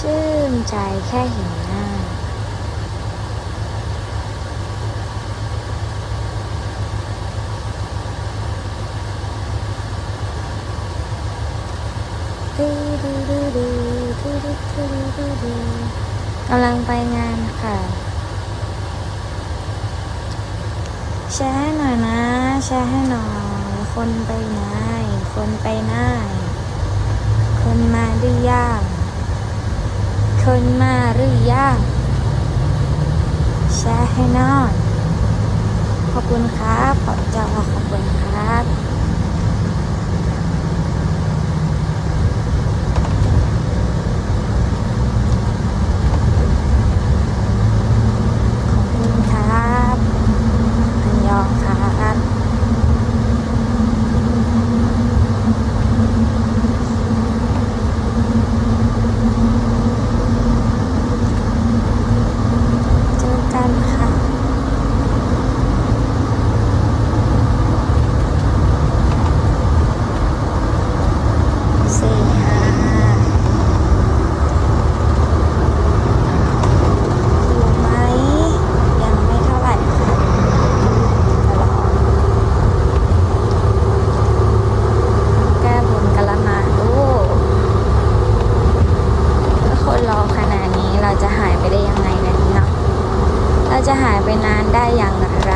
ชื่นใจแค่เห็นหน้า กำลังไปงานค่ะ แชร์ให้หน่อยนะ แชร์ให้หน่อย คนไปไหน คนไปไหน คนมาหรือยัง คนมาหรือยังแชร์ให้น่อย ขอบคุณครับ ขอบเจ้าขอบคุณครับ จะหายไปนานได้อย่างไร